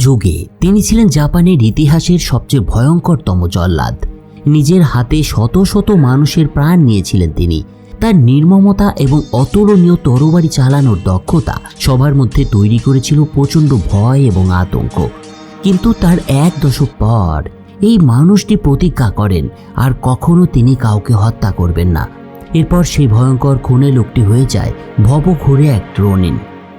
যুগে তিনি ছিলেন জাপানের ইতিহাসের সবচেয়ে ভয়ঙ্করতম জল্লাদ। নিজের হাতে শত শত মানুষের প্রাণ নিয়েছিলেন তিনি। তার নির্মমতা এবং অতুলনীয় তরবারি চালানোর দক্ষতা সবার মধ্যে তৈরি করেছিল প্রচণ্ড ভয় এবং আতঙ্ক। কিন্তু তার এক দশক পর এই মানুষটি প্রতিজ্ঞা করেন, আর কখনো তিনি কাউকে হত্যা করবেন না। এরপর সেই ভয়ঙ্কর খুনে লোকটি হয়ে যায় ভবঘুরে এক রনিন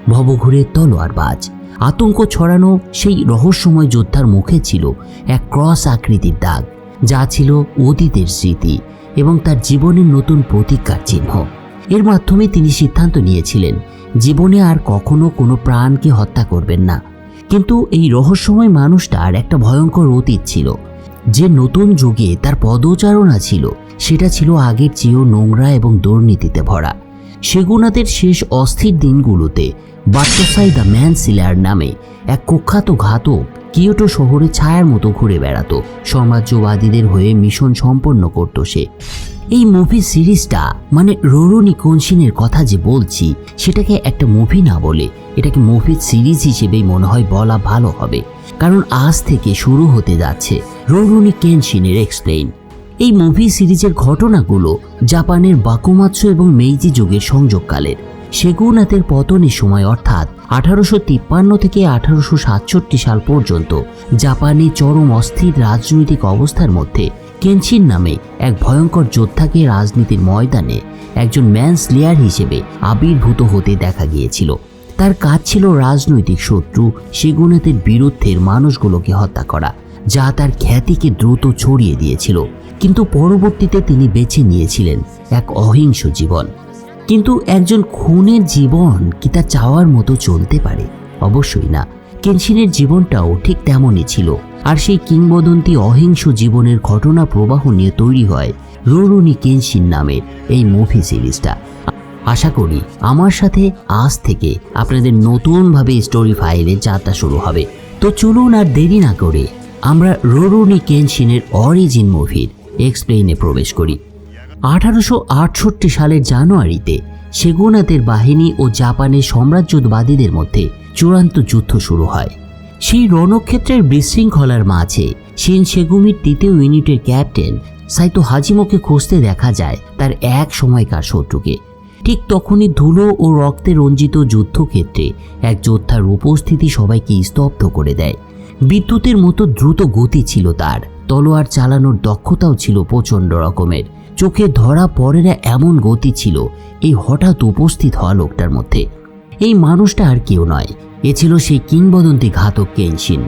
ভবঘুরে তলোয়ারবাজ আতঙ্ক ছড়ানো সেই রহস্যময় যোদ্ধার মুখে ছিল এক ক্রস আকৃতির দাগ, যা ছিল অতীতের স্মৃতি এবং তার জীবনের নতুন প্রতিজ্ঞার চিহ্ন। এর মাধ্যমে তিনি সিদ্ধান্ত নিয়েছিলেন, জীবনে আর কখনো কোনো প্রাণকে হত্যা করবেন না। কিন্তু এই রহস্যময় মানুষটার একটা ভয়ঙ্কর অতীত ছিল। যে নতুন যুগে তার পদচারণা ছিল, সেটা ছিল আগের চেয়েও নোংরা এবং দুর্নীতিতে ভরা। সেগুনাদের শেষ অস্থির দিনগুলোতে বাট্টসাই দ্য ম্যান সিলার নামে এক কুখ্যাত ঘাতক কিয়োটো শহরে ছায়ার মতো ঘুরে বেড়াতো। সাম্রাজ্যবাদীদের হয়ে মিশন সম্পন্ন করত সে। এই মুভি সিরিজটা মানে রোরনি কনসিনের কথা যে বলছি, সেটাকে একটা মুভি না বলে এটাকে মুভি সিরিজ হিসেবেই মনে হয় বলা ভালো হবে। কারণ আজ থেকে শুরু হতে যাচ্ছে রোরনি কেনশিনের এক্সপ্লেইন এই মুভি সিরিজের ঘটনাগুলো জাপানের বাকুমাৎসু এবং মেইজি যুগের সংযোগকালের। সেগুনাতের পতনের সময় অর্থাৎ আঠারোশো তিপ্পান্ন থেকে আঠারোশো সাতষট্টি সাল পর্যন্ত জাপানে চরম অস্থির রাজনৈতিক অবস্থার মধ্যে কেনশিন নামে এক ভয়ঙ্কর যোদ্ধাকে রাজনীতির ময়দানে একজন ম্যান স্লেয়ার হিসেবে আবির্ভূত হতে দেখা গিয়েছিল। তার কাজ ছিল রাজনৈতিক শত্রু সেগুনাতের বিরুদ্ধের মানুষগুলোকে হত্যা করা, যা তার খ্যাতিকে দ্রুত ছড়িয়ে দিয়েছিল। কিন্তু পরবর্তীতে তিনি বেছে নিয়েছিলেন এক অহিংস জীবন। কিন্তু একজন খুনের জীবন কি তা চাওয়ার মতো চলতে পারে? অবশ্যই না। কেনশিনের জীবনটাও ঠিক তেমনই ছিল। আর সেই কিংবদন্তি অহিংস জীবনের ঘটনা প্রবাহ নিয়ে তৈরি হয় রুরুনি কেনশিন নামের এই মুভি সিরিজটা। আশা করি আমার সাথে আজ থেকে আপনাদের নতুনভাবে স্টোরি ফাইলে যাত্রা শুরু হবে। তো চলুন আর দেরি না করে আমরা রোরুনি কেনশিনের অরিজিন মুভির এক্সপ্লেইনে প্রবেশ করি। আঠারোশো আটষট্টি সালের জানুয়ারিতে সেগুনাতের বাহিনী ও জাপানের সাম্রাজ্যবাদীদের মধ্যে চূড়ান্ত যুদ্ধ শুরু হয়। সেই রণক্ষেত্রের বিশৃঙ্খলার মাঝে সেন সেগুমির তৃতীয় ইউনিটের ক্যাপ্টেন সাইতো হাজিমোকে খুঁজতে দেখা যায় তার এক সময়কার শত্রুকে। ঠিক তখনই ধুলো ও রক্তে রঞ্জিত যুদ্ধক্ষেত্রে এক যোদ্ধার উপস্থিতি সবাইকে স্তব্ধ করে দেয়। বিদ্যুতের মতো দ্রুত গতি ছিল তার, তলোয়ার চালানোর দক্ষতাও ছিল প্রচণ্ড রকমের। চোখে ধরা পড়ে না এমন গতি ছিল। এই হঠাৎ উপস্থিত হওয়া লোকটার মধ্যে। এই মানুষটা আর কেউ নয়। এ ছিল সেই কিংবদন্তি ঘাতক কেনশিন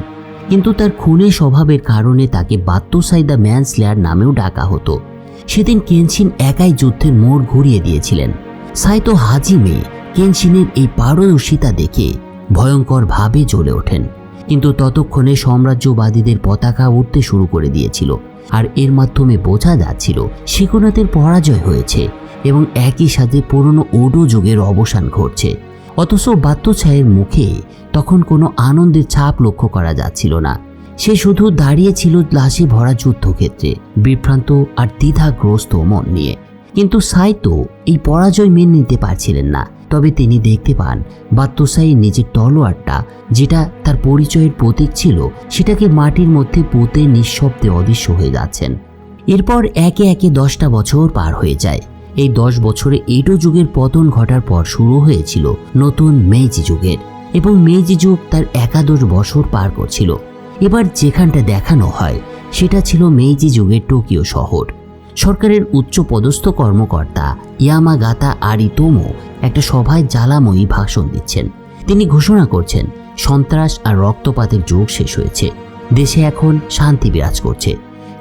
কিন্তু তার খুনে স্বভাবের কারণে তাকে বাত্তসাই দ্য ম্যান স্লেয়ার নামেও ডাকা হতো। সেদিন কেনশিন একাই যুদ্ধের মোড় ঘুরিয়ে দিয়েছিলেন। সাইতো হাজিমে কেনশিনের এই পারদর্শিতা দেখে ভয়ঙ্কর ভাবে জ্বলে ওঠেন। কিন্তু ততক্ষণে সাম্রাজ্যবাদীদের পতাকা উঠতে শুরু করে দিয়েছিল। আর এর মাধ্যমে বোঝা যাচ্ছিল শিকোনাথের পরাজয় হয়েছে এবং একই সাথে পুরনো ওডো যুগের অবসান ঘটছে। অথচ বাত্যছায়ের মুখে তখন কোনো আনন্দের ছাপ লক্ষ্য করা যাচ্ছিল না। সে শুধু দাঁড়িয়েছিল লাশে ভরা যুদ্ধক্ষেত্রে, বিভ্রান্ত আর দ্বিধাগ্রস্ত মন নিয়ে। কিন্তু সাইতো এই পরাজয় মেনে নিতে পারছিলেন না। তবে তিনি দেখতে পান বাত্তসাই নিজের তলোয়ারটা, যেটা তার পরিচয়ের প্রতীক ছিল, সেটাকে মাটির মধ্যে পুঁতে নিঃশব্দে অদৃশ্য হয়ে যাচ্ছেন। এরপর একে একে দশটা বছর পার হয়ে যায়। এই দশ বছরে এডো যুগের পতন ঘটার পর শুরু হয়েছিল নতুন মেইজি যুগের, এবং মেইজি যুগ তার একাদশ বছর পার করছিল। এবার যেখানটা দেখানো হয়, সেটা ছিল মেইজি যুগের টোকিও শহর। সরকারের উচ্চ পদস্থ কর্মকর্তা ইয়ামাগাতা আরিতোমো একটা সভায় জ্বালাময়ী ভাষণ দিচ্ছেন। তিনি ঘোষণা করছেন, সন্ত্রাস আর রক্তপাতের যোগ শেষ হয়েছে। দেশে এখন শান্তি বিরাজ করছে।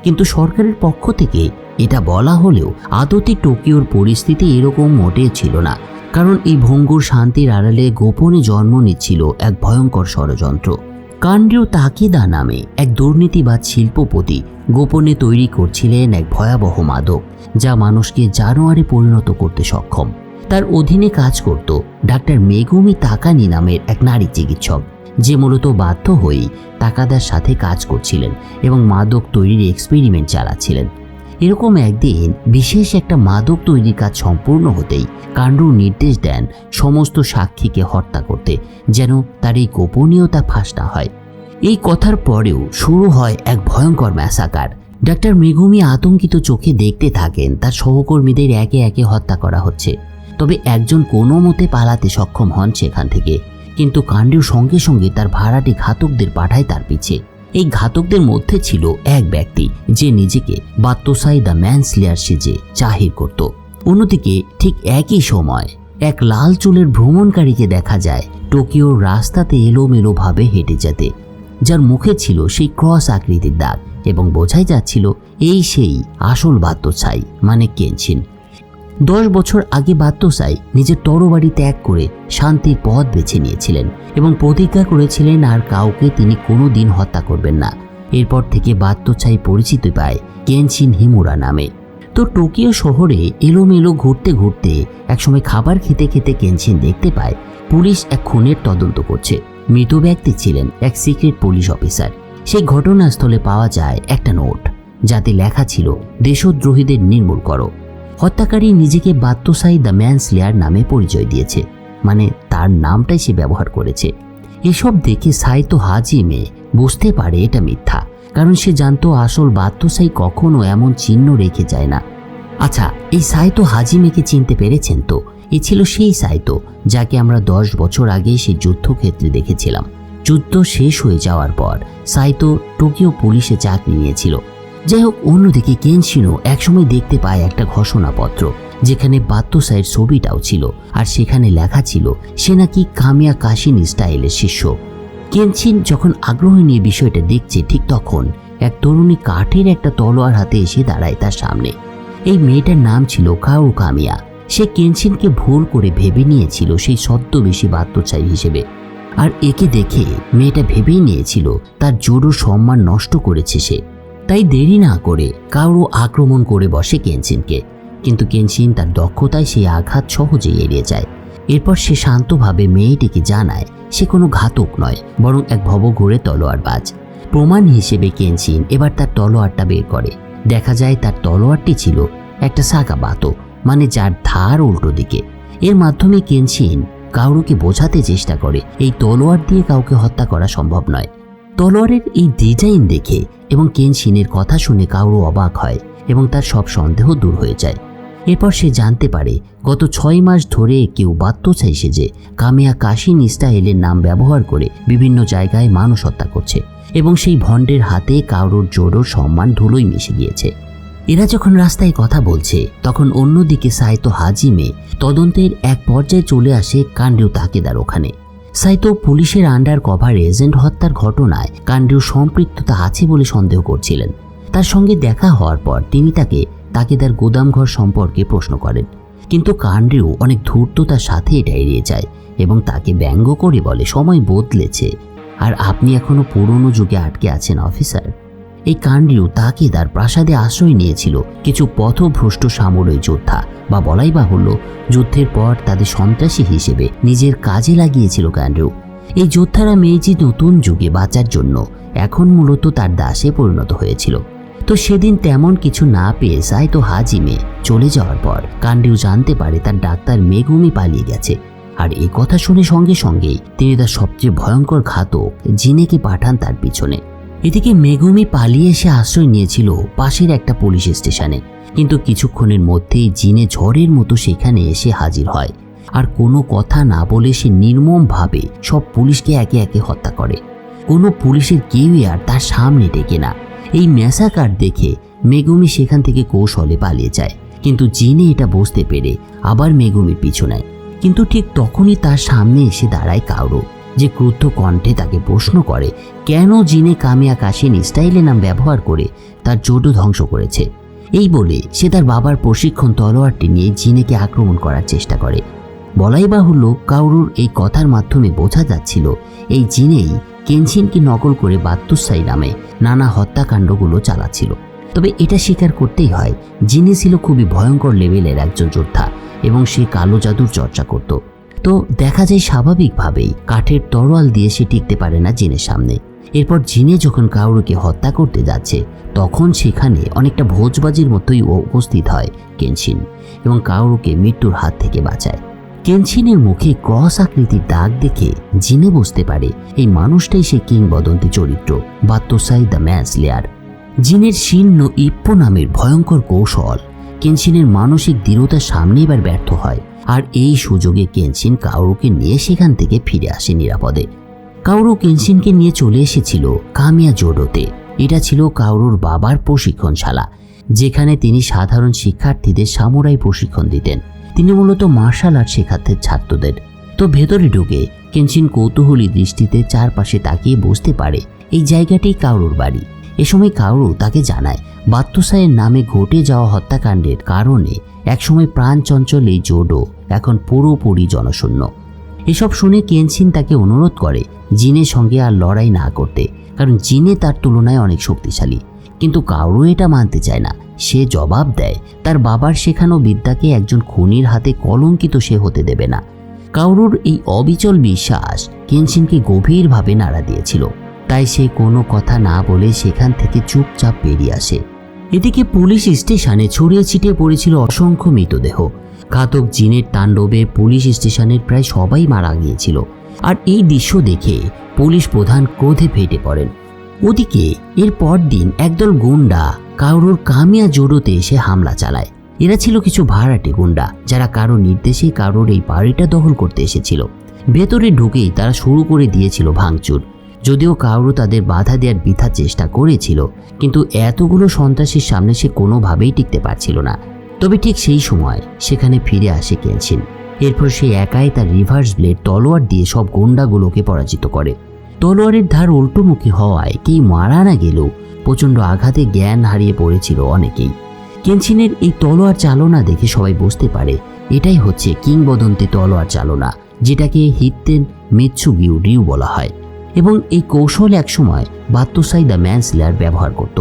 কিন্তু সরকারের পক্ষ থেকে এটা বলা হলেও আদতে টোকিওর পরিস্থিতি এরকম মোটেও ছিল না। কারণ এই ভঙ্গুর শান্তির আড়ালে গোপনে জন্ম নিচ্ছিল এক ভয়ঙ্কর ষড়যন্ত্র। কান্ডিও তাকিদা নামে এক দুর্নীতিবাদ শিল্পপতি গোপনে তৈরি করছিলেন এক ভয়াবহ মাদক, যা মানুষকে জানোয়ারে পরিণত করতে সক্ষম। তার অধীনে কাজ করত ডাক্তার মেগুমি তাকানি নামের এক নারী চিকিৎসক, যে মূলত বাধ্য হয়েই তাকাদার সাথে কাজ করছিলেন এবং মাদক তৈরির এক্সপেরিমেন্ট চালাচ্ছিলেন। এরকম একদিন বিশেষ একটা মাদক তৈরির কাজ সম্পূর্ণ হতেই কাণ্ডু নির্দেশ দেন সমস্ত সাক্ষীকে হত্যা করতে, যেন তার এই গোপনীয়তা ফাঁস না হয়। এই কথার পরেও শুরু হয় এক ভয়ঙ্কর ম্যাসাকার। ডাক্তার মেগুমি আতঙ্কিত চোখে দেখতে থাকেন, তার সহকর্মীদের একে একে হত্যা করা হচ্ছে। তবে একজন কোনো মতে পালাতে সক্ষম হন সেখান থেকে। কিন্তু কাণ্ডের সঙ্গে সঙ্গে তার ভাড়াটি ঘাতকদের পাঠায় তার পিছে। এই ঘাতকদের মধ্যে ছিল এক ব্যক্তি যে নিজেকে বাত্তসাই দ্য ম্যানস্লেয়ার সেজে জাহির করত। অন্যদিকে ঠিক একই সময় এক লাল চুলের ভ্রমণকারীকে দেখা যায় টোকিওর রাস্তাতে এলোমেলোভাবে হেঁটে যেতে, যার মুখে ছিল সেই ক্রস আকৃতির দাগ এবং বোঝাই যাচ্ছিল এই সেই আসল বাদ্যসাই মানে কেনছিন দশ বছর আগে বাদ্যসাই নিজের তরবারি ত্যাগ করে শান্তির পথ বেছে নিয়েছিলেন এবং প্রতিজ্ঞা করেছিলেন আর কাউকে তিনি কোনো দিন হত্যা করবেন না। এরপর থেকে বাদ্যসাই পরিচিত পায় কেনশিন হিমুরা নামে। তো টোকিও শহরে এলোমেলো ঘুরতে ঘুরতে একসময় খাবার খেতে খেতে কেনশিন দেখতে পায়, পুলিশ এক খুনের তদন্ত করছে। মৃত ব্যক্তি ছিলেন এক সিক্রেট পুলিশ অফিসার। সেই ঘটনাস্থলে পাওয়া যায় একটা নোট, যাতে লেখা ছিল, দেশদ্রোহীদের নির্মূল করো। হত্যাকারী নিজেকে বাত্তসাই দ্য ম্যান স্লেয়ার নামে পরিচয় দিয়েছে। মানে তার নামটাই সে ব্যবহার করেছে। এসব দেখে সাইতো হাজিমে বুঝতে পারে এটা মিথ্যা। কারণ সে জানতো আসল বাত্তসাই কখনো এমন চিহ্ন রেখে যায় না। আচ্ছা এই সাইতো হাজিমেকে চিনতে পেরেছেন তো? এ ছিল সেই সাইতো যাকে আমরা দশ বছর আগে সেই যুদ্ধক্ষেত্রে দেখেছিলাম। যুদ্ধ শেষ হয়ে যাওয়ার পর সাইতো টোকিও পুলিশে চাকরি নিয়েছিল। যাই হোক অন্যদিকে কেনশিনো একসময় দেখতে পায় একটা ঘোষণাপত্র, যেখানে বাত্তসাইয়ের ছবিটাও ছিল, আর সেখানে লেখা ছিল, সে নাকি কামিয়া কাশিন স্টাইলের শিষ্য। কেনশিন যখন আগ্রহ নিয়ে বিষয়টা দেখছে, ঠিক তখন এক তরুণী কাঠের একটা তলোয়ার হাতে এসে দাঁড়ায় তার সামনে। এই মেয়েটার নাম ছিল কাউ কামিয়া। সে কেনশিনকে ভুল করে ভেবে নিয়েছিল সেই ছদ্মবেশী বাদ্যচাই হিসেবে। আর একে দেখে মেয়েটা ভেবেই নিয়েছিল, তার জোরো সম্মান নষ্ট করেছে সে। তাই দেরি না করে কারও আক্রমণ করে বসে কেনশিনকে কিন্তু কেনশিন তার দক্ষতায় সেই আঘাত সহজেই এড়িয়ে যায়। এরপর সে শান্তভাবে মেয়েটিকে জানায়, সে কোনো ঘাতক নয়, বরং এক ভবঘুরে তলোয়ারবাজ। প্রমাণ হিসেবে কেনশিন এবার তার তলোয়ারটা বের করে। দেখা যায় তার তলোয়ারটি ছিল একটা সাকা বাতো মানে যার ধার উল্টো দিকে। এর মাধ্যমে কেনশিন কাউরুকে বোঝাতে চেষ্টা করে, এই তলোয়ার দিয়ে কাউকে হত্যা করা সম্ভব নয়। তলোয়ারের এই ডিজাইন দেখে এবং কেনশিনের কথা শুনে কাউরু অবাক হয় এবং তার সব সন্দেহ দূর হয়ে যায়। এরপর সে জানতে পারে, গত ছয় মাস ধরে কেউ বাত্য চাইছে যে কামিয়া কাশিন স্টাইলের নাম ব্যবহার করে বিভিন্ন জায়গায় মানুষ হত্যা করছে এবং সেই ভণ্ডের হাতে কাউরুর জোরোর সম্মান ধুলোই মিশে গিয়েছে। এরা যখন রাস্তায় কথা বলছে, তখন অন্যদিকে সাইতো হাজিমে তদন্তের এক পর্যায়ে চলে আসে কাণ্ডেও তাকেদার ওখানে। সাইতো পুলিশের আন্ডার কভার এজেন্ট হত্যার ঘটনায় কাণ্ডেও সম্পৃক্ততা আছে বলে সন্দেহ করছিলেন। তার সঙ্গে দেখা হওয়ার পর তিনি তাকে তাকে তার গোদামঘর সম্পর্কে প্রশ্ন করেন। কিন্তু কাণ্ডেও অনেক ধূর্ততার সাথে এটা এড়িয়ে যায় এবং তাকে ব্যঙ্গ করে বলে সময় বদলেছে। আর আপনি এখনও পুরনো যুগে আটকে আছেন, অফিসার। এই কাণ্ডীয় তাকে তার প্রাসাদে আশ্রয় নিয়েছিল কিছু পথভ্রষ্ট সামরিক যোদ্ধা বা বলাই বাহুল্য, যুদ্ধের পর তাদের সন্ত্রাসী হিসেবে নিজের কাজে লাগিয়েছিল কাণ্ডেও এই যোদ্ধারা মেইজি নতুন যুগে বাঁচার জন্য এখন মূলত তার দাসে পরিণত হয়েছিল। তো সেদিন তেমন কিছু না পেয়ে সাইতো হাজিমে চলে যাওয়ার পর কাণ্ডেও জানতে পারে তার ডাক্তার মেগুমি পালিয়ে গেছে। আর এই কথা শুনে সঙ্গে সঙ্গেই তিনি তার সবচেয়ে ভয়ঙ্কর ঘাতক জিনেকে পাঠান তার পিছনে। এদিকে মেঘমি পালিয়ে এসে আশ্রয় নিয়েছিল পাশের একটা পুলিশ স্টেশনে। কিন্তু কিছুক্ষণের মধ্যেই জিনে ঝড়ের মতো সেখানে এসে হাজির হয়। আর কোনো কথা না বলে সে নির্মমভাবে সব পুলিশকে একে একে হত্যা করে। কোনো পুলিশের কেউই আর তার সামনে ডেকে না। এই ম্যাসাকার দেখে মেগুমি সেখান থেকে কৌশলে পালিয়ে যায়। কিন্তু জিনে এটা বুঝতে পেরে আবার মেগুমির পিছু নেয়। কিন্তু ঠিক তখনই তার সামনে এসে দাঁড়ায় কাউরো। যে ক্রুদ্ধ কণ্ঠে তাকে প্রশ্ন করে, কেন জিনে কামিয়া কাশিন স্টাইলে নাম ব্যবহার করে? তার জোডো ধ্বংস করেছে। এই বলে সে তার বাবার প্রশিক্ষণ তলোয়ারটি নিয়ে জিনেকে আক্রমণ করার চেষ্টা করে। বলাই বাহুল্য, কাউরুর এই কথার মাধ্যমে বোঝা যাচ্ছিল, এই জিনেই কেনশিনকে নকল করে বাত্তুসাই নামে নানা হত্যাকাণ্ডগুলো চালাচ্ছিল। তবে এটা স্বীকার করতেই হয়, জিনে ছিল খুবই ভয়ঙ্কর লেভেলের একজন যোদ্ধা এবং সে কালো জাদুর চর্চা করত। তো দেখা যায় স্বাভাবিকভাবেই কাঠের তরোয়াল দিয়ে সে টিকতে পারে না জিনের সামনে। এরপর জিনে যখন কাউরুকে হত্যা করতে যাচ্ছে, তখন সেখানে অনেকটা ভোজবাজির মতোই উপস্থিত হয় কেনশিন এবং কাউরুকে মৃত্যুর হাত থেকে বাঁচায়। কেনছিনের মুখে ক্রস আকৃতির দাগ দেখে জিনে বুঝতে পারে এই মানুষটাই সে কিংবদন্তি চরিত্র, বাত্তসাই দ্য ম্যাসলেয়ার জিনের শীর্ণ ইপ্প নামের ভয়ঙ্কর কৌশল কেনসিনের মানসিক দৃঢ়তার সামনে এবার ব্যর্থ হয়। আর এই সুযোগে কেনসিন কাউরুকে নিয়ে সেখান থেকে ফিরে আসে নিরাপদে। কাউরু কেনসিনকে নিয়ে চলে এসেছিল কামিয়া জোডোতে। এটা ছিল কাউরুর বাবার প্রশিক্ষণশালা, যেখানে তিনি সাধারণ শিক্ষার্থীদের সামুরাই প্রশিক্ষণ দিতেন। তিনি মূলত মার্শাল আর্ট শেখাতেন ছাত্রদের। তো ভেতরে ঢুকে কেনসিন কৌতূহলী দৃষ্টিতে চারপাশে তাকিয়ে বুঝতে পারে, এই জায়গাটি কাউরুর বাড়ি। এ সময় কাউরু তাকে জানায় বাত্তুসাইয়ের নামে ঘটে যাওয়া হত্যাকাণ্ডের কারণে একসময় প্রাণ চঞ্চল এই জোডো এখন পুরোপুরি জনশূন্য। এসব শুনে কেনসিন তাকে অনুরোধ করে জিনের সঙ্গে আর লড়াই না করতে, কারণ জিনে তার তুলনায় অনেক শক্তিশালী। কিন্তু কাউরু এটা মানতে চায় না। সে জবাব দেয়, তার বাবার শেখানো বিদ্যাকে একজন খুনির হাতে কলঙ্কিত সে হতে দেবে না। কাউরুর এই অবিচল বিশ্বাস কেনসিনকে গভীরভাবে নাড়া দিয়েছিল। তাই সে কোনো কথা না বলে সেখান থেকে চুপচাপ বেরিয়ে আসে। এদিকে পুলিশ স্টেশনে ছড়িয়ে ছিটিয়ে পড়েছিল অসংখ্য মৃতদেহ। ঘাতক জিনের তাণ্ডবে পুলিশ স্টেশনের প্রায় সবাই মারা গিয়েছিল। আর এই দৃশ্য দেখে পুলিশ প্রধান ক্রোধে ফেটে পড়েন। ওদিকে এর পর দিন একদল গুন্ডা কাউরুর কামিয়া জোড়োতে এসে হামলা চালায়। এরা ছিল কিছু ভাড়াটে গুন্ডা, যারা কারও নির্দেশে কারোর এই বাড়িটা দখল করতে এসেছিল। ভেতরে ঢুকেই তারা শুরু করে দিয়েছিল ভাঙচুর। যদিও কাউরু তাদের বাধা দেওয়ার বৃথা চেষ্টা করেছিল, কিন্তু এতগুলো সন্ত্রাসীর সামনে সে কোনোভাবেই টিকতে পারছিল না। তবে ঠিক সেই সময় সেখানে ফিরে আসে কেনসিন। এরপর সে একাই তার রিভার্স ব্লেড তলোয়ার দিয়ে সব গুন্ডাগুলোকে পরাজিত করে। তলোয়ারের ধার উল্টোমুখী হওয়ায় কেই মারা না গেলেও প্রচণ্ড আঘাতে জ্ঞান হারিয়ে পড়েছিল অনেকেই। কেনসিনের এই তলোয়ার চালনা দেখে সবাই বুঝতে পারে, এটাই হচ্ছে কিংবদন্তি তলোয়ার চালনা, যেটাকে হিত্তেন মেচ্ছু গিউ রিউ বলা হয়। এবং এই কৌশল একসময় বাত্তুসাই দ্য ম্যানসলেয়ার ব্যবহার করত।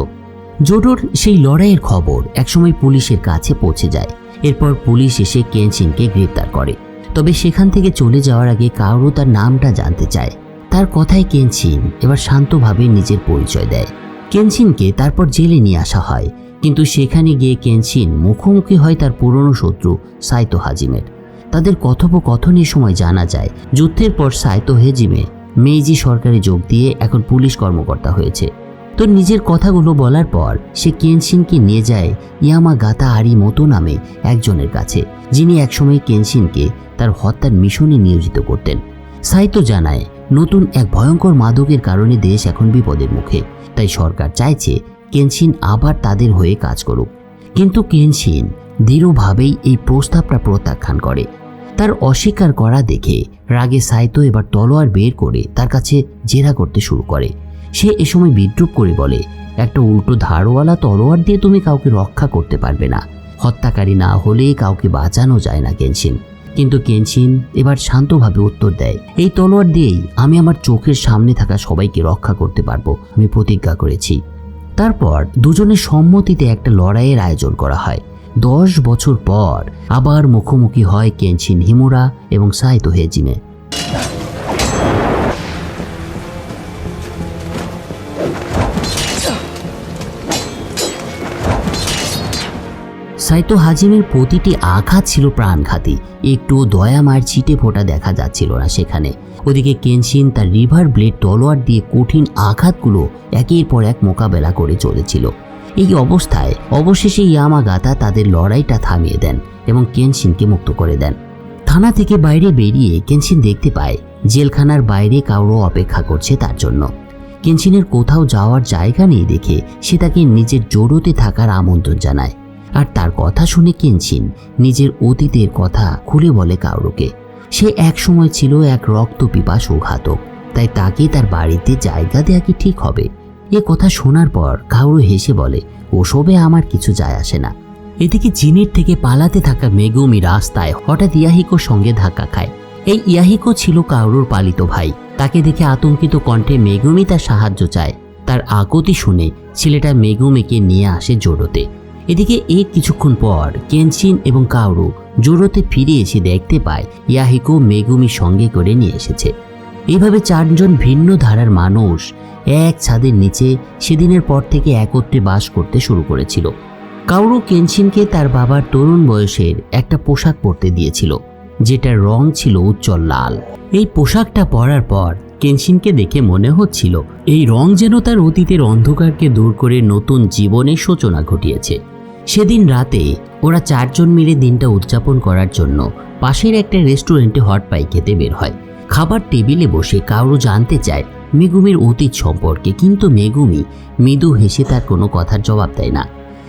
জোডোর সেই লড়াইয়ের খবর একসময় পুলিশের কাছে পৌঁছে যায়। এরপর পুলিশ এসে কেনসিনকে গ্রেপ্তার করে। তবে সেখান থেকে চলে যাওয়ার আগে কারও তার নামটা জানতে চায়। তার কথায় কেনসিন এবার শান্তভাবে নিজের পরিচয় দেয়। কেনসিনকে তারপর জেলে নিয়ে আসা হয়, কিন্তু সেখানে গিয়ে কেনসিন মুখোমুখি হয় তার পুরনো শত্রু সাইতো হাজিমের। তাদের কথোপকথনের সময় জানা যায়, যুদ্ধের পর সাইতো হেজিমে মেইজি সরকারে যোগ দিয়ে এখন পুলিশ কর্মকর্তা হয়েছে। তো নিজের কথাগুলো বলার পর সে কেনসিনকে নিয়ে যায় ইয়ামা গাতা আরি মতো নামে একজনের কাছে, যিনি একসময় কেনসিনকে তার হত্যার মিশনে নিয়োজিত করতেন। সাইতো জানায়, নতুন এক ভয়ঙ্কর মাদকের কারণে দেশ এখন বিপদের মুখে, তাই সরকার চাইছে কেনসিন আবার তাদের হয়ে কাজ করুক। কিন্তু কেনসিন দৃঢ়ভাবেই এই প্রস্তাবটা প্রত্যাখ্যান করে। তার অস্বীকার করা দেখে রাগে সাইতো এবার তলোয়ার বের করে তার কাছে জেরা করতে শুরু করে। সে এ সময় বিদ্রুপ করে বলে, একটা উল্টো ধারওয়ালা তলোয়ার দিয়ে তুমি কাউকে রক্ষা করতে পারবে না। হত্যাকারী না হলে কাউকে বাঁচানো যায় না কেনসিন কিন্তু কেনসিন এবার শান্তভাবে উত্তর দেয়, এই তলোয়ার দিয়েই আমি আমার চোখের সামনে থাকা সবাইকে রক্ষা করতে পারব। আমি প্রতিজ্ঞা করেছি। তারপর দুজনের সম্মতিতে একটা লড়াইয়ের আয়োজন করা হয়। দশ বছর পর আবার মুখোমুখি হয় কেনসিন হিমুরা এবং সাইতো হেজিমে সাইতো হাজিমের প্রতিটি আঘাত ছিল প্রাণঘাতী। একটু দয়া মায়ের ছিটে ফোটা দেখা যাচ্ছিল না সেখানে। ওদিকে কেনসিন তার রিভার ব্লেড তলোয়ার দিয়ে কঠিন আঘাতগুলো একের পর এক মোকাবেলা করে চলেছিল। এই অবস্থায় অবশেষে ইয়ামাগাতা তাদের লড়াইটা থামিয়ে দেন এবং কেনসিনকে মুক্ত করে দেন। থানা থেকে বাইরে বেরিয়ে কেনসিন দেখতে পায় জেলখানার বাইরে কাউরও অপেক্ষা করছে তার জন্য। কেনসিনের কোথাও যাওয়ার জায়গা নেই দেখে সে তাকে নিজের জোড়োতে থাকার আমন্ত্রণ জানায়। আর তার কথা শুনে কেনসিন নিজের অতীতের কথা খুলে বলে কাউরুকে। সে এক সময় ছিল এক রক্ত পিপাসু ঘাতক, তাই তাকে তার বাড়িতে জায়গা দেয়া কি ঠিক হবে? এ কথা শোনার পর কাউরু হেসে বলে, ওসবে আমার কিছু যায় আসে না। এদিকে জিনের থেকে পালাতে থাকা মেগুমি রাস্তায় হঠাৎ ইয়াহিকোর সঙ্গে ধাক্কা খায়। এই ইয়াহিকো ছিল কাউরুর পালিত ভাই। তাকে দেখে আতঙ্কিত কণ্ঠে মেগুমি তার সাহায্য চায়। তার আগতি শুনে ছেলেটা মেগুমিকে নিয়ে আসে জোড়োতে এদিকে এর কিছুক্ষণ পর কেনসিন এবং কাউরু জোড়োতে ফিরে এসে দেখতে পায় ইয়াহিকো মেগুমি সঙ্গে করে নিয়ে এসেছে। এইভাবে চারজন ভিন্ন ধারার মানুষ এক ছাদের নিচে সেদিনের পর থেকে একত্রে বাস করতে শুরু করেছিল। কাউরু কেনসিনকে তার বাবার তরুণ বয়সের একটা পোশাক পরতে দিয়েছিল, যেটার রং ছিল উজ্জ্বল লাল। এই পোশাকটা পরার পর কেনশিনকে দেখে মনে হচ্ছিল, এই রং যেন তার অতীতের অন্ধকারকে দূর করে নতুন জীবনের সূচনা ঘটিয়েছে। সেদিন রাতে ওরা চারজন মিলে দিনটা উদযাপন করার জন্য পাশের একটা রেস্টুরেন্টে হট পাই খেতে বের হয়। খাবার টেবিলে বসে কারও জানতে চায় মেগুমির অতীত সম্পর্কে, কিন্তু মেগুমি মৃদু হেসে তার কোনো কথার জবাব দেয় না।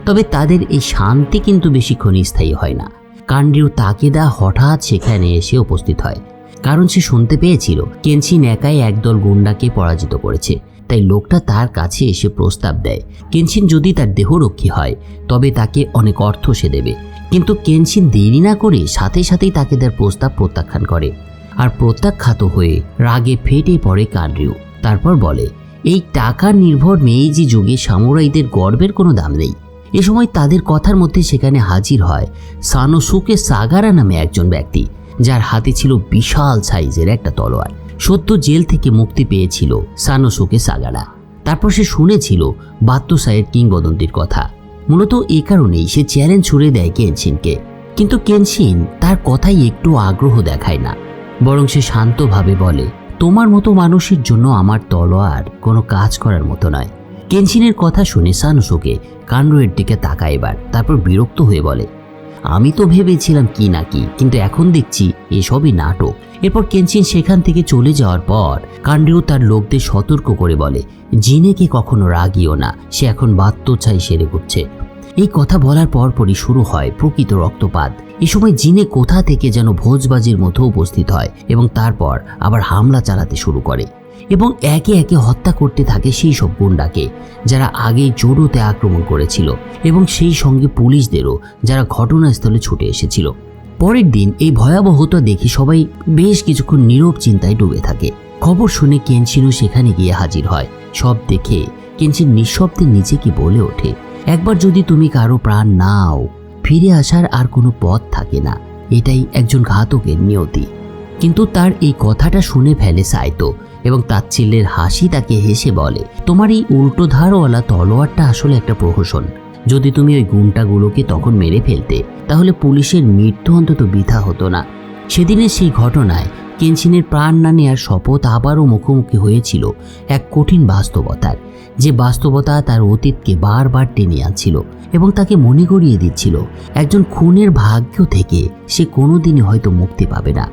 তবে তাদের এই শান্তি কিন্তু বেশিক্ষণ স্থায়ী হয় না। কান্ডিউ তাকেদা হঠাৎ সেখানে এসে উপস্থিত হয়। কারণ সে শুনতে পেয়েছিল কেনসিন একাই একদল গুন্ডাকে পরাজিত করেছে। তাই লোকটা তার কাছে এসে প্রস্তাব দেয় কেনসিন যদি তার দেহরক্ষী হয়, তবে তাকে অনেক অর্থ সে দেবে। কিন্তু কেনসিন দেরি না করে সাথে সাথেই তাকে তার প্রস্তাব প্রত্যাখ্যান করে। আর প্রত্যাখ্যাত হয়ে রাগে ফেটে পড়ে কান্ড্রিউ। তারপর বলে, এই টাকা নির্ভর মেইজি যুগে সামুরাইদের গর্বের কোনো দাম নেই। এ সময় তাদের কথার মধ্যে সেখানে হাজির হয় সানোসুকে সাগারা নামে একজন ব্যক্তি, যার হাতে ছিল বিশাল সাইজের একটা তলোয়ার। সত্য জেল থেকে মুক্তি পেয়েছিল সানোসুকে সাগারা। তারপর সে শুনেছিল বাত্তুসায়ের কিংবদন্তির কথা। মূলত এ কারণেই সে চ্যালেঞ্জ ছুড়ে দেয় কেনশিনকে কিন্তু কেনশিন তার কথাই একটু আগ্রহ দেখায় না। বরং সে শান্তভাবে বলে, তোমার মতো মানুষের জন্য আমার তলোয়ার কোনো কাজ করার মতো নয়। কেনশিনের কথা শুনে সানুসুকে কান্ডুয়ের দিকে তাকায় এবার, তারপর বিরক্ত হয়ে বলে, আমি তো ভেবেছিলাম কি না কি, কিন্তু এখন দেখছি এসবই নাটক। এরপর কেনশিন সেখান থেকে চলে যাওয়ার পর কান্ডেও তার লোকদের সতর্ক করে বলে জিনেকে কখনো রাগিও না, সে এখন বাত্যছাই সেরে করছে এই কথা বলার পরপরই শুরু হয় প্রকৃত রক্তপাত। এ সময় জিনে কোথা থেকে যেন ভোজবাজির মতো উপস্থিত হয় এবং তারপর আবার হামলা চালাতে শুরু করে এবং একে একে হত্যা করতে থাকে সেই সব গুন্ডাকে, যারা আগেই জোরোতে আক্রমণ করেছিল এবং সেই সঙ্গে পুলিশদেরও যারা ঘটনাস্থলে ছুটে এসেছিল। পরের দিন এই ভয়াবহতা দেখে সবাই বেশ কিছুক্ষণ নীরব চিন্তায় ডুবে থাকে। খবর শুনে কেনশিনও সেখানে গিয়ে হাজির হয়। সব দেখে কেনশিন নিঃশব্দে নিজেকে বলে ওঠে। একবার যদি তুমি কারও প্রাণ নাও, ফিরে আসার আর কোনো পথ থাকে না। এটাই একজন ঘাতকের নিয়তি। কিন্তু তার এই কথাটা শুনে ফেলে সাইতো এবং তার তাচ্ছিল্যের হাসি তাকে হেসে বলে, তোমার এই উল্টো ধারওয়ালা তলোয়ারটা আসলে একটা প্রহসন। যদি তুমি ওই গুণটাগুলোকে তখন মেরে ফেলতে, তাহলে পুলিশের মৃত্যু অন্তত বৃথা হতো না। সেদিনের সেই ঘটনায় কেনসিনের প্রাণ না নেয়ার শপথ আবারও মুখোমুখি হয়েছিল এক কঠিন বাস্তবতার। যে বাস্তবতা তার অতীতকে বারবার টেনে আনছিল এবং তাকে মনে করিয়ে দিচ্ছিল, একজন খুনের ভাগ্য থেকে সে কোনোদিনই হয়তো মুক্তি পাবে না।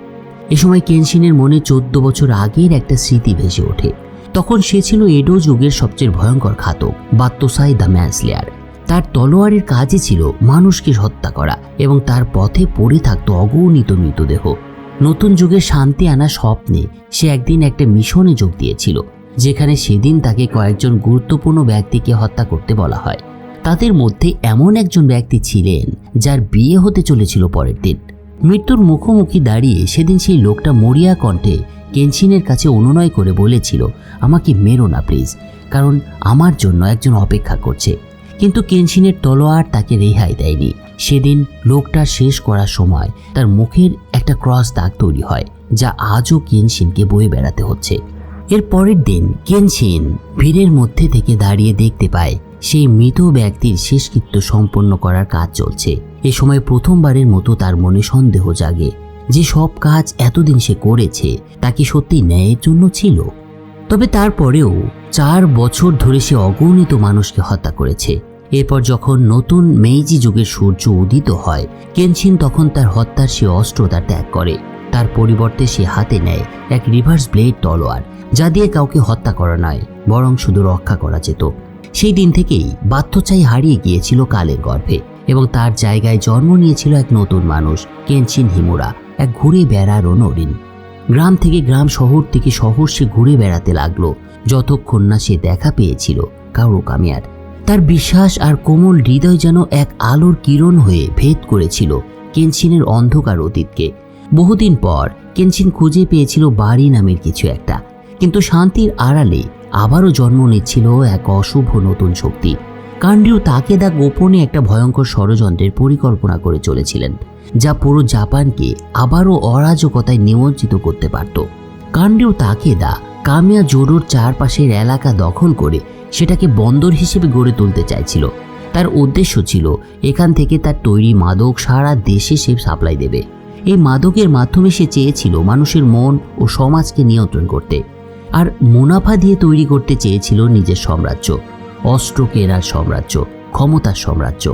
এ সময় কেনশিনের মনে চোদ্দ বছর আগের একটা স্মৃতি ভেসে ওঠে। তখন সে ছিল এডো যুগের সবচেয়ে ভয়ঙ্কর ঘাতক, বাত্তসাই দ্য ম্যানস্লেয়ার। তার তলোয়ারের কাজই ছিল মানুষকে হত্যা করা এবং তার পথে পড়ে থাকতো অগণিত মৃতদেহ। নতুন যুগে শান্তি আনা স্বপ্নে সে একদিন একটা মিশনে যোগ দিয়েছিল। যেখানে সেদিন তাকে কয়েকজন গুরুত্বপূর্ণ ব্যক্তিকে হত্যা করতে বলা হয়। তাদের মধ্যে এমন একজন ব্যক্তি ছিলেন, যার বিয়ে হতে চলেছিল পরের দিন। মৃত্যুর মুখোমুখি দাঁড়িয়ে সেদিন সেই লোকটা মরিয়া কণ্ঠে কেনসিনের কাছে অনুনয় করে বলেছিল, আমাকে মেরো না, প্লিজ, কারণ আমার জন্য একজন অপেক্ষা করছে। কিন্তু কেনসিনের তলোয়ার তাকে রেহাই দেয়নি। সেদিন লোকটা শেষ করার সময় তার মুখের একটা ক্রস দাগ তৈরি হয়, যা আজও কেনসিনকে বয়ে বেড়াতে হচ্ছে। এর পরের দিন কেনসিন ভিড়ের মধ্যে থেকে দাঁড়িয়ে দেখতে পায় সেই মৃত ব্যক্তির শেষকৃত্য সম্পন্ন করার কাজ চলছে। এ সময় প্রথমবারের মতো তার মনে সন্দেহ জাগে যে সব কাজ এতদিন সে করেছে, তা কি সত্যি ন্যায়ের জন্য ছিল? তবে তারপরেও চার বছর ধরে সে অগণিত মানুষকে হত্যা করেছে। এরপর যখন নতুন মেইজি যুগের সূর্য উদিত হয় কেনসিন তখন তার হত্যার সে অস্ত্রতা ত্যাগ করে। তার পরিবর্তে সে হাতে নেয় এক রিভার্স ব্লেড তলোয়ার, যা দিয়ে কাউকে হত্যা করা নয়, বরং শুধু রক্ষা করা যেত। সেই দিন থেকেই বাধ্যচাই হারিয়ে গিয়েছিল কালের গর্ভে, এবং তার জায়গায় জন্ম নিয়েছিল এক নতুন মানুষ, কেনচিন হিমুরা, এক ঘুরে বেড়ারও নরিন গ্রাম থেকে গ্রাম শহর থেকে শহর সে ঘুরে বেড়াতে লাগল, যতক্ষণ না সে দেখা পেয়েছিল কাউরো কামিয়ার। তার বিশ্বাস আর কোমল হৃদয় যেন এক আলোর কিরণ হয়ে ভেদ করেছিল কেনসিনের অন্ধকার অতীতকে। বহুদিন পর কেনসিন খুঁজে পেয়েছিল বাড়ি নামের কিছু একটা। কিন্তু শান্তির আড়ালে আবারও জন্ম নিচ্ছিল এক অশুভ নতুন শক্তি। কান্ডিও তাকেদা গোপনে একটা ভয়ঙ্কর ষড়যন্ত্রের পরিকল্পনা করে চলেছিলেন, যা পুরো জাপানকে আবারও অরাজকতায় নিমজ্জিত করতে পারত। কান্ডিও তাকেদা কামিয়া জোরোর চারপাশের এলাকা দখল করে সেটাকে বন্দর হিসেবে গড়ে তুলতে চাইছিল। তার উদ্দেশ্য ছিল এখান থেকে তার তৈরি মাদক সারা দেশে সে সাপ্লাই দেবে। এই মাদকের মাধ্যমে সে চেয়েছিল মানুষের মন ও সমাজকে নিয়ন্ত্রণ করতে, আর মুনাফা দিয়ে তৈরি করতে চেয়েছিল নিজের সাম্রাজ্য, অস্ত্র কেনার সাম্রাজ্য, ক্ষমতার সাম্রাজ্য।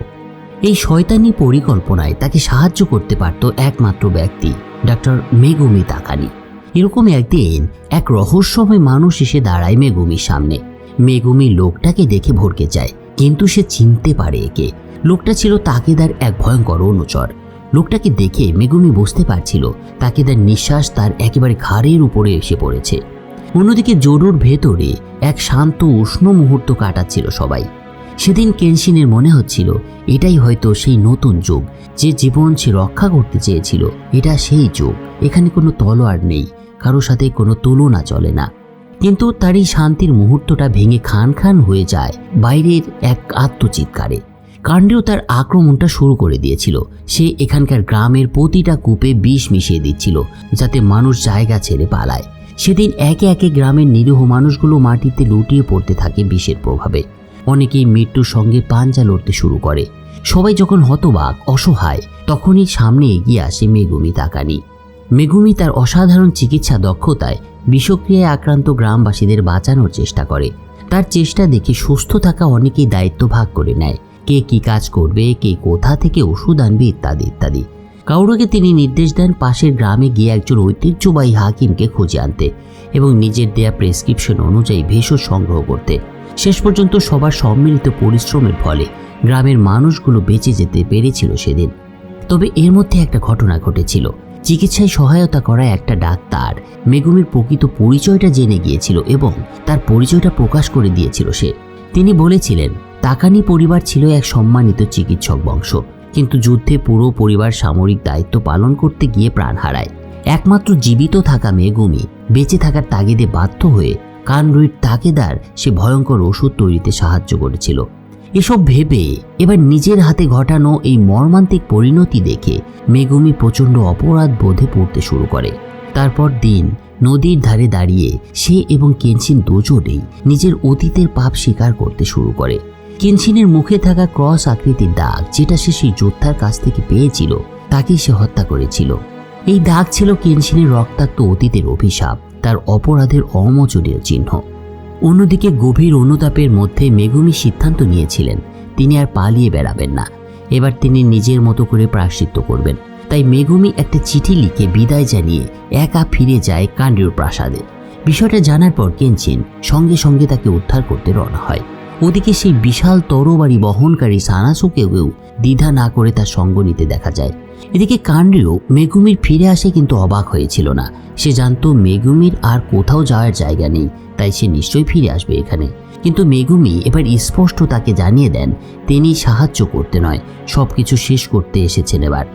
এই শয়তানি পরিকল্পনায় তাকে সাহায্য করতে পারত একমাত্র ব্যক্তি ডক্টর মেগুমি তাকানি। এরকম একদিন এক রহস্যময় মানুষ এসে দাঁড়ায় মেগুমির সামনে। মেগুমি লোকটাকে দেখে ভরকে যায়, কিন্তু সে চিনতে পারে একে। লোকটা ছিল তাকেদার এক ভয়ঙ্কর অনুচর। লোকটাকে দেখে মেগুমি বুঝতে পারছিল তাকেদার নিঃশ্বাস তার একেবারে ঘাড়ের উপরে এসে পড়েছে। অন্যদিকে জরুর ভেতরে এক শান্ত, উষ্ণ মুহূর্ত কাটাচ্ছিল সবাই। সেদিন কেনসিনের মনে হচ্ছিল, এটাই হয়তো সেই নতুন যুগ, যে জীবন সে রক্ষা করতে চেয়েছিল, এটা সেই যুগ, এখানে কোনো তলোয়ার নেই, কারও সাথে কোনো তুলনা চলে না। কিন্তু তার এই শান্তির মুহূর্তটা ভেঙে খান খান হয়ে যায় বাইরের এক আত্মচিৎকারে। কাণ্ডেও তার আক্রমণটা শুরু করে দিয়েছিল। সে এখানকার গ্রামের প্রতিটা কূপে বিষ মিশিয়ে দিচ্ছিল, যাতে মানুষ জায়গা ছেড়ে পালায়। সেদিন একে একে গ্রামের নিরীহ মানুষগুলো মাটিতে লুটিয়ে পড়তে থাকে বিষের প্রভাবে। অনেকেই মৃত্যুর সঙ্গে পাঞ্জা লড়তে শুরু করে। সবাই যখন হতবাক, অসহায়, তখনই সামনে এগিয়ে আসে মেগুমি তাকানি। মেগুমি তার অসাধারণ চিকিৎসা দক্ষতায় বিষক্রিয়ায় আক্রান্ত গ্রামবাসীদের বাঁচানোর চেষ্টা করে। তার চেষ্টা দেখে সুস্থ থাকা অনেকেই দায়িত্ব ভাগ করে নেয়। কে কি কাজ করবে, কে কোথা থেকে ওষুধ আনবে ইত্যাদি ইত্যাদি। কাউরকে তিনি নির্দেশ দেন পাশের গ্রামে গিয়ে একজন ঐতিহ্যবাহী হাকিমকে খুঁজে আনতে এবং নিজের দেয়া প্রেসক্রিপশন অনুযায়ী ভেষজ সংগ্রহ করতে। শেষ পর্যন্ত সবার সম্মিলিত পরিশ্রমের ফলে গ্রামের মানুষগুলো বেঁচে যেতে পেরেছিল সেদিন। তবে এর মধ্যে একটা ঘটনা ঘটেছিল। চিকিৎসায় সহায়তা করা একটা ডাক্তার মেগুমির প্রকৃত পরিচয়টা জেনে গিয়েছিল এবং তার পরিচয়টা প্রকাশ করে দিয়েছিল সে। তিনি বলেছিলেন তাকানি পরিবার ছিল এক সম্মানিত চিকিৎসক বংশ, কিন্তু যুদ্ধে পুরো পরিবার সামরিক দায়িত্ব পালন করতে গিয়ে প্রাণ হারায়। একমাত্র জীবিত থাকা মেগুমি বেঁচে থাকার তাগিদে বাধ্য হয়ে কানরুইর তাকেদার সে ভয়ঙ্কর ওষুধ তৈরিতে সাহায্য করেছিল। এসব ভেবে এবার নিজের হাতে ঘটানো এই মর্মান্তিক পরিণতি দেখে মেগুমি প্রচণ্ড অপরাধ বোধে পড়তে শুরু করে। তারপর দিন নদীর ধারে দাঁড়িয়ে সে এবং কেনসিন দুজনেই নিজের অতীতের পাপ স্বীকার করতে শুরু করে। কেনসিনের মুখে থাকা ক্রস আকৃতির দাগ, যেটা সে সেই যোদ্ধার কাছ থেকে পেয়েছিল, তাকেই সে হত্যা করেছিল। এই দাগ ছিল কেনসিনের রক্তাক্ত অতীতের অভিশাপ, তার অপরাধের অমোচনীয় চিহ্ন। অন্যদিকে গভীর অনুতাপের মধ্যে মেগুমি সিদ্ধান্ত নিয়েছিলেন, তিনি আর পালিয়ে বেড়াবেন না। এবার তিনি নিজের মতো করে প্রায়শ্চিত্ত করবেন। তাই মেগুমি একটা চিঠি লিখে বিদায় জানিয়ে একা ফিরে যায় কান্ডির প্রাসাদে। বিষয়টা জানার পর কেনচিন সঙ্গে সঙ্গে তাকে উদ্ধার করতে রওনা হয়। ওদিকে সেই বিশাল তরবারি বহনকারী সানাসুকেও দ্বিধা না করে তার সঙ্গ নিতে দেখা যায়। এদিকে কান্ডিও মেগুমির ফিরে আসে কিন্তু অবাক হয়েছিল না। সে জানতো মেগুমির আর কোথাও যাওয়ার জায়গা নেই, তাই সে নিশ্চয়ই ফিরে আসবে এখানে। কিন্তু মেগুমি এবার স্পষ্ট তাকে জানিয়ে দেন, তিনি সাহায্য করতে নয় সব কিছু শেষ করতে এসেছেন এবার।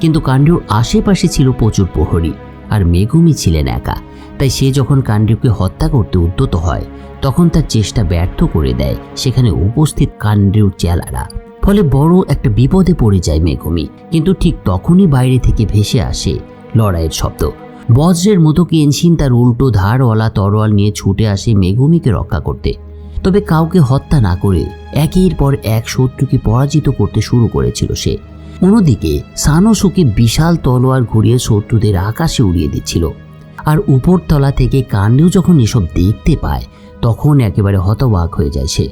কিন্তু কাণ্ডুর আশেপাশে ছিল প্রচুর প্রহরী, আর মেগুমি ছিলেন একা। তাই সে যখন কাণ্ডুকে হত্যা করতে উদ্যত হয় তখন তার চেষ্টা ব্যর্থ করে দেয় সেখানে উপস্থিত কাণ্ডুর চেলারা ফলে বড় একটা বিপদে পড়ে যায় মেগুমি কিন্তু ঠিক তখনই বাইরে থেকে ভেসে আসে লড়াইয়ের শব্দ। বজ্রের মতো কেনসিন তার উল্টো ধারওয়ালা তরোয়াল নিয়ে ছুটে আসে মেগুমিকে রক্ষা করতে। তবে কাউকে হত্যা না করে একের পর এক শত্রুকে পরাজিত করতে শুরু করেছিল সে। অন্যদিকে সানোসুকে বিশাল তলোয়ার ঘুরিয়ে শত্রুদের আকাশে উড়িয়ে দিচ্ছিল। আর উপরতলা থেকে কাণ্ডেও যখন এসব দেখতে পায় তখন একেবারে হতবাক হয়ে যায় সে।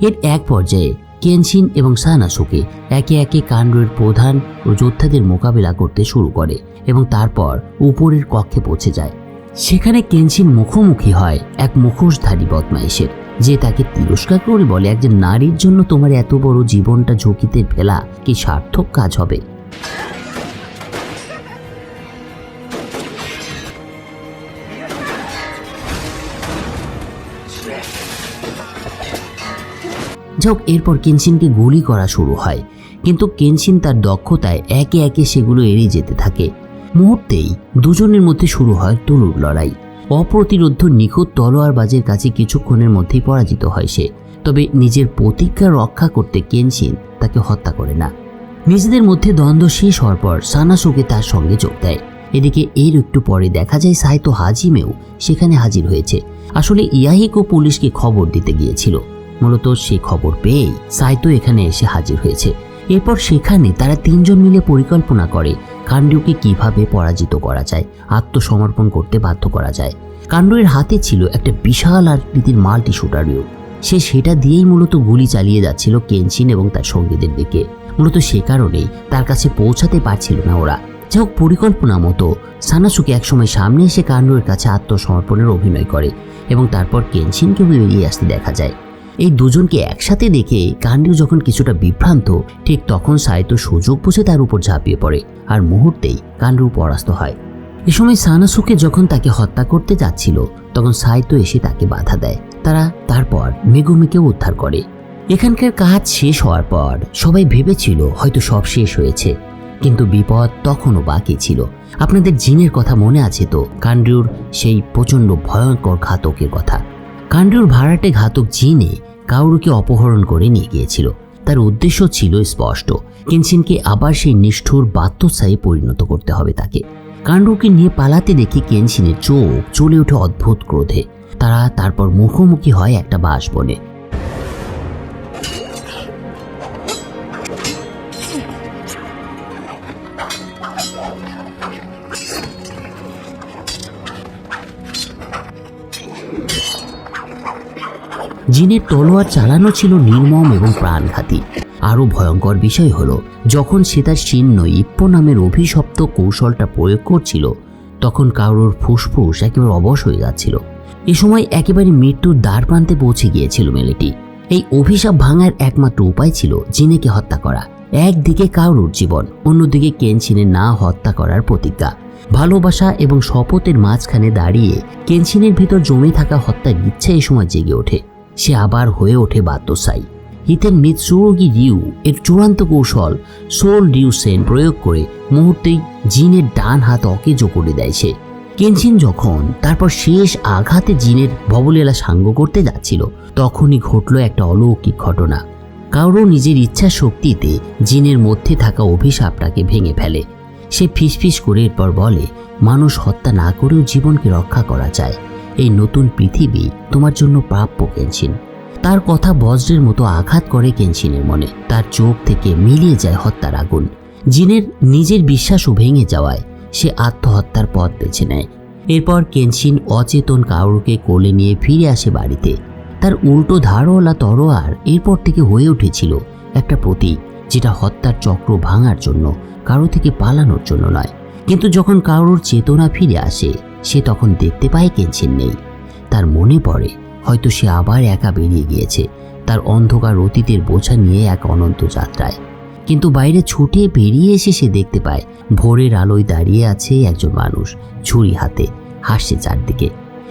এর এক পর্যায়ে কেনশিন এবং সানাসুকে একে একে কান্ডের প্রধান ও যোদ্ধাদের মোকাবিলা করতে শুরু করে এবং তারপর উপরের কক্ষে পৌঁছে যায়। সেখানে কেনশিন মুখোমুখি হয় এক মুখোশধারী বদমাইশের। যে তাকে তিরস্কার করে বলে, একজন নারীর জন্য তোমার এত বড় জীবনটা ঝুঁকিতে ফেলা কি সার্থক কাজ হবে? যাক, এরপর কেনসিনকে গুলি করা শুরু হয়। কিন্তু কেনসিন তার দক্ষতায় একে একে সেগুলো এড়িয়ে যেতে থাকে। মুহূর্তেই দুজনের মধ্যে শুরু হয় তলুর লড়াই। অপ্রতিরোধ নিখুঁত তলোয়ারবাজের কাছে কিছুক্ষণের মধ্যেই পরাজিত হয় সে। তবে নিজের প্রতিজ্ঞা রক্ষা করতে কেনসিন তাকে হত্যা করে না। নিজেদের মধ্যে দ্বন্দ্ব শেষ হওয়ার পর সানাসুকে তার সঙ্গে যোগ দেয়। এদিকে এর একটু পরে দেখা যায় সাইতো হাজিমেও সেখানে হাজির হয়েছে। আসলে ইয়াহিকো পুলিশকে খবর দিতে গিয়েছিল। মূলত সে খবর পেয়েই সাইতো এখানে এসে হাজির হয়েছে। এরপর সেখানে তারা তিনজন মিলে পরিকল্পনা করে কাণ্ডুকে কীভাবে পরাজিত করা যায়, আত্মসমর্পণ করতে বাধ্য করা যায়। কাণ্ডুর হাতে ছিল একটা বিশাল আকৃতির মাল্টি শুটারিও সে সেটা দিয়েই মূলত গুলি চালিয়ে যাচ্ছিল কেনচিন এবং তার সঙ্গীদের দিকে। মূলত সে কারণেই তার কাছে পৌঁছাতে পারছিল না ওরা। যাই হোক, পরিকল্পনা মতো সানাসুকে একসময় সামনে এসে কাণ্ডুর কাছে আত্মসমর্পণের অভিনয় করে এবং তারপর কেনচিনকে বেরিয়ে আসতে দেখা যায়। এই দুজনকে একসাথে দেখে কান্ডিও যখন কিছুটা বিভ্রান্ত, ঠিক তখন সাইতো সুযোগ বুঝে তার উপর ঝাঁপিয়ে পড়ে আর মুহূর্তেই কান্ডু পরাস্ত হয়। এ সময় সানাসুকে যখন তাকে হত্যা করতে যাচ্ছিল, তখন সাইতো এসে তাকে বাধা দেয়। তারা তারপর মেগুমিকে উদ্ধার করে। এখানকার কাজ শেষ হওয়ার পর সবাই ভেবেছিল হয়তো সব শেষ হয়েছে, কিন্তু বিপদ তখনও বাকি ছিল। আপনাদের জিনের কথা মনে আছে তো? কান্ড্রিউর সেই প্রচণ্ড ভয়ঙ্কর ঘাতকের কথা। কান্ড্রিউর ভাড়াটে ঘাতক জিনে কাউরুকে অপহরণ করে নিয়ে গিয়েছিল। তার উদ্দেশ্য ছিল স্পষ্ট। কেনসিনকে আবার সেই নিষ্ঠুর বাত্যসায়ে পরিণত করতে হবে তাকে। কাণ্ডুকে নিয়ে পালাতে দেখে কেনসিনের চোখ চলে ওঠে অদ্ভুত ক্রোধে। তারা তারপর মুখোমুখি হয় একটা বাসবনে। জিনের তলোয়ার চালানো ছিল নির্মম এবং প্রাণঘাতী। আরও ভয়ঙ্কর বিষয় হলো, যখন সে তার চিহ্ন ইপ্পো নামের অভিশপ্ত কৌশলটা প্রয়োগ করছিল, তখন কারোর ফুসফুস একেবারে অবশ হয়ে যাচ্ছিল। এ সময় একেবারে মৃত্যুর দ্বার প্রান্তে পৌঁছে গিয়েছিল মেলেটি। এই অভিশাপ ভাঙার একমাত্র উপায় ছিল জিনেকে হত্যা করা। একদিকে কারুর জীবন, অন্যদিকে কেনচিনের না হত্যা করার প্রতিজ্ঞা। ভালোবাসা এবং শপথের মাঝখানে দাঁড়িয়ে কেনচিনের ভিতর জমে থাকা হত্যার ইচ্ছা এই সময় জেগে ওঠে। সে আবার হয়ে ওঠে বাদ্যসাই। হিতেন মিৎসুরোগি রিউ এর চূড়ান্ত কৌশল সোল ডিউসেন প্রয়োগ করে মুহূর্তেই জিনের ডান হাত অকেজো করে দেয় সে। কেনচিন যখন তারপর শেষ আঘাতে জিনের ভবলীলা সাঙ্গ করতে যাচ্ছিল, তখনই ঘটল একটা অলৌকিক ঘটনা। কারও নিজের ইচ্ছা শক্তিতে জিনের মধ্যে থাকা অভিশাপটাকে ভেঙে ফেলে। সে ফিসফিস করে এরপর বলে, মানুষ হত্যা না করেও জীবনকে রক্ষা করা যায় এই নতুন পৃথিবী তোমার জন্য প্রাপ্য কেনছিন তার কথা বজ্রের মতো আঘাত করে কেনছিনের মনে। তার চোখ থেকে মিলিয়ে যায় হত্যার আগুন। জিনের নিজের বিশ্বাসও ভেঙে যাওয়ায় সে আত্মহত্যার পথ বেছে নেয়। এরপর কেনসিন অচেতন কাউরুকে কোলে নিয়ে ফিরে আসে বাড়িতে। তার উল্টো ধারওয়ালা তরোয়ার এরপর থেকে হয়ে উঠেছিল একটা প্রতীক, যেটা হত্যার চক্র ভাঙার জন্য, কারও থেকে পালানোর জন্য নয়। কিন্তু যখন কারোর চেতনা ফিরে আসে সে তখন দেখতে পায় কেনসিন নেই। তার মনে পড়ে, হয়তো সে আবার একা বেরিয়ে গিয়েছে, তার অন্ধকার অতীতের বোঝা নিয়ে এক অনন্ত যাত্রায়। কিন্তু বাইরে ছুটে বেরিয়ে এসে সে দেখতে পায়, ভোরের আলোয় দাঁড়িয়ে আছে একজন মানুষ, ছুরি হাতে, হাসছে চারদিকে।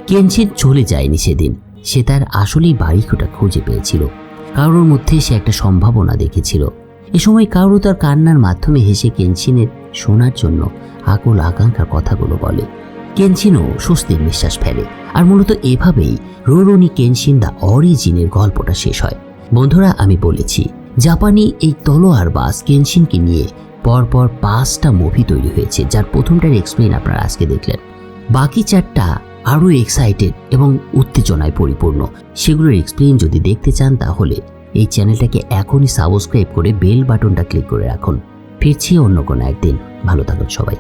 কেনসিন চলে যায়নি সেদিন, সে তার আসলেই বাড়িটা খুঁজে পেয়েছিল। কারোর মধ্যে সে একটা সম্ভাবনা দেখেছিল। এ সময় কারও তার কান্নার মাধ্যমে হেসে কেনসিনের শোনার জন্য আকুল আকাঙ্ক্ষার কথাগুলো বলে। কেনসিনও স্বস্তির নিঃশ্বাস ফেলে। আর মূলত এভাবেই রোরনি কেনসিন দ্য অরিজিনের গল্পটা শেষ হয়। বন্ধুরা, আমি বলেছি, জাপানি এই তলোয়ার বাস কেনসিনকে নিয়ে পরপর পাঁচটা মুভি তৈরি হয়েছে, যার প্রথমটার এক্সপ্লেন আপনারা আজকে দেখলেন। বাকি চারটা আরও এক্সাইটেড এবং উত্তেজনায় পরিপূর্ণ। সেগুলোর এক্সপ্লেন যদি দেখতে চান তাহলে এই চ্যানেলটাকে এখনই সাবস্ক্রাইব করে বেল বাটনটা ক্লিক করে রাখুন। ফিরছি অন্য কোনো একদিন। ভালো থাকুন সবাই।